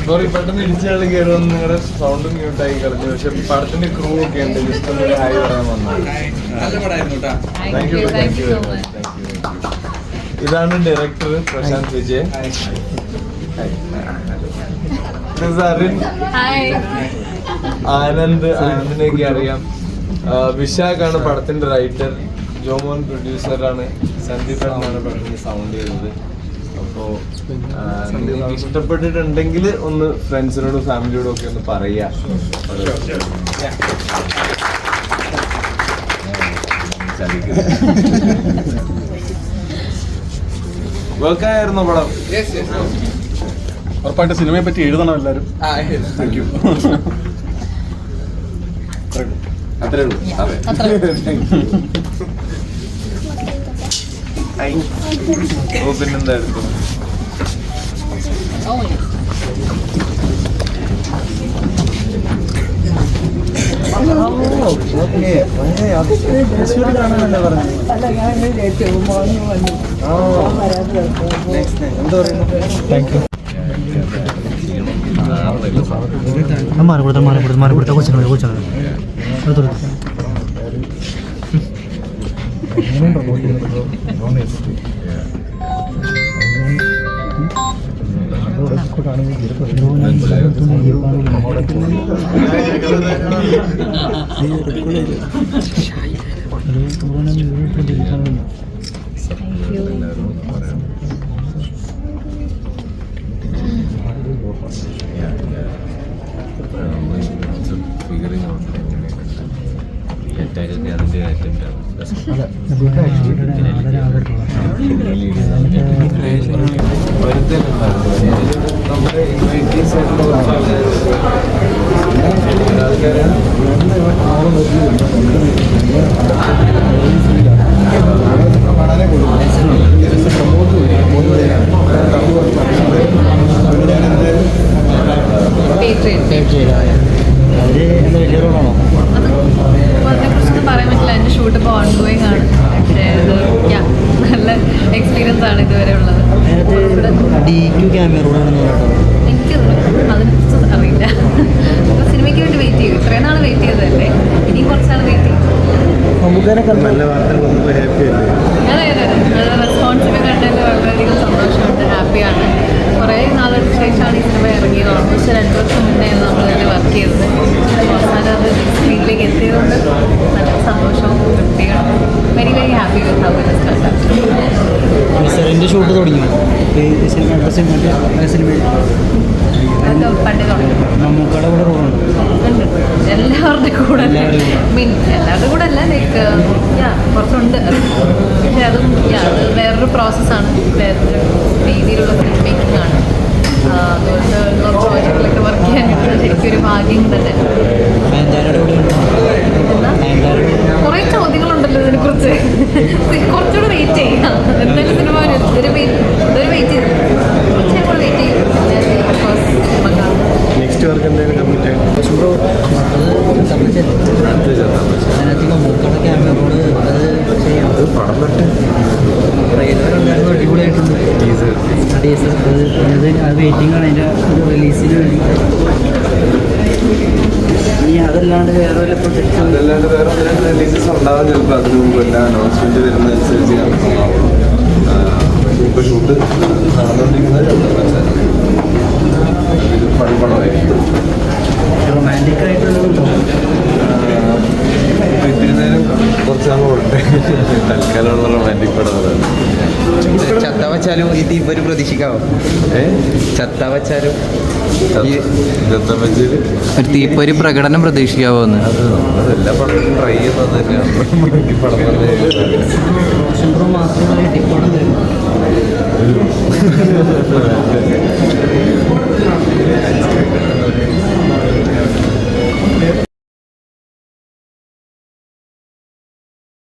Sorry പെട്ടെന്ന് ഇടിച്ചാളി കയറുമെന്ന് നിങ്ങളുടെ sound മ്യൂട്ടായി കളഞ്ഞു പക്ഷെ പടത്തിന്റെ ക്രൂ ഒക്കെ ഉണ്ട്. ജസ്റ്റ് ഒന്ന് ഹായ് പറയാൻ മച്ച് ഇതാണ് director Prashanth Vijay This is Arun hi Anand ആനന്ദിനെയൊക്കെ അറിയാം. വിശാഖാണ് പടത്തിന്റെ റൈറ്റർ ജോമോൻ പ്രൊഡ്യൂസറാണ് സന്ദീപ് ആണ് പടത്തിന്റെ സൗണ്ട് ചെയ്തത്. അപ്പോ ആ, നിങ്ങൾക്ക് ഇഷ്ടപ്പെട്ടിട്ടുണ്ടെങ്കിൽ ഒന്ന് ഫ്രണ്ട്സിനോടും ഫാമിലിയോടും ഒക്കെ ഒന്ന് പറയാ. വർക്കായിരുന്നു പടം. ഉറപ്പായിട്ട് സിനിമയെ പറ്റി എഴുതണം എല്ലാവരും. താങ്ക് യു അത്രേ ഉള്ളൂ. അതെ. ഓ പിന്നെന്താ എടുത്തു മാറി കൊടുത്ത മാറി കൊടുത്ത മാറി കൊടുത്ത കൊച്ചാണ് എടുത്തു നമ്മുടെ invitees ആയിട്ടുള്ള കുറച്ച് ആൾക്കാര് പേട്രിയൻ അവർ എന്താ വലിയ റോളാണോ അത് അതിനെക്കുറിച്ചൊന്നും പറയാൻ പറ്റില്ല. എന്റെ ഷൂട്ട് ഇപ്പോൾ ഓൺഗോയിങ് ആണ്. പക്ഷേ ഇത് നല്ല എക്സ്പീരിയൻസ് ആണ് ഇതുവരെ ഉള്ളത്. അതിനകത്ത് ഡി ക്യു ക്യാമറ എനിക്ക് അതിനെക്കുറിച്ച് അറിയില്ല. അപ്പോൾ സിനിമയ്ക്ക് വേണ്ടി വെയിറ്റ് ചെയ്യും. ഇത്രയും നാൾ വെയിറ്റ് ചെയ്തതല്ലേ? ഇനിയും കുറച്ചാൾ വെയിറ്റ് ചെയ്യും. നല്ല വാർത്തകൾ വന്നപ്പോൾ ഹാപ്പി അല്ലേ? അതെ അതെ അതെ. റെസ്പോൺസിബിൾ കണ്ടതിൽ വളരെയധികം സന്തോഷമുണ്ട്. ഹാപ്പിയാണ് വേണ്ടി ഡ്രസ്സിന് സിനിമ മമ്മൂക്കയുടെ കൂടെ റോളുണ്ട് എല്ലാവരുടെ കൂടെ എല്ലാവരുടെ കൂടെ. അല്ല ലൈക്ക് കുറച്ചുണ്ട്. പക്ഷെ അതും അത് ടീസർ അത് വെയിറ്റിംഗ് ആണ് അതിന്റെ റിലീസിന് വേണ്ടി. അതല്ലാണ്ട് വേറെ വല്ല പ്രൊജക്റ്റ് അതല്ലാണ്ട് വേറെ റിലീസസ് ഉണ്ടാവും ചിലപ്പോൾ അതിന് മുമ്പ് എല്ലാ അനൗൺസ്മെന്റ് വരുന്നതനുസരിച്ച് ഞാൻ ഇപ്പോൾ ഷൂട്ട് നടന്നുകൊണ്ടിരിക്കുന്നത് രണ്ടാം റൊമാന്റിക് ആയിട്ടുള്ളതുണ്ടോ ഇപ്പൊ ഇത്തിരി നേരം കുറച്ചാകുമ്പോൾ ഉണ്ട് തൽക്കാലമുള്ള റൊമാന്റിക് പടം അതാണ് ചത്ത തീപ്പ് ഒരു പ്രതീക്ഷിക്കാവോ? ചത്ത വച്ചാലും ഒരു തീപ്പ് ഒരു പ്രകടനം പ്രതീക്ഷിക്കാവോ എന്ന് മാത്രമേ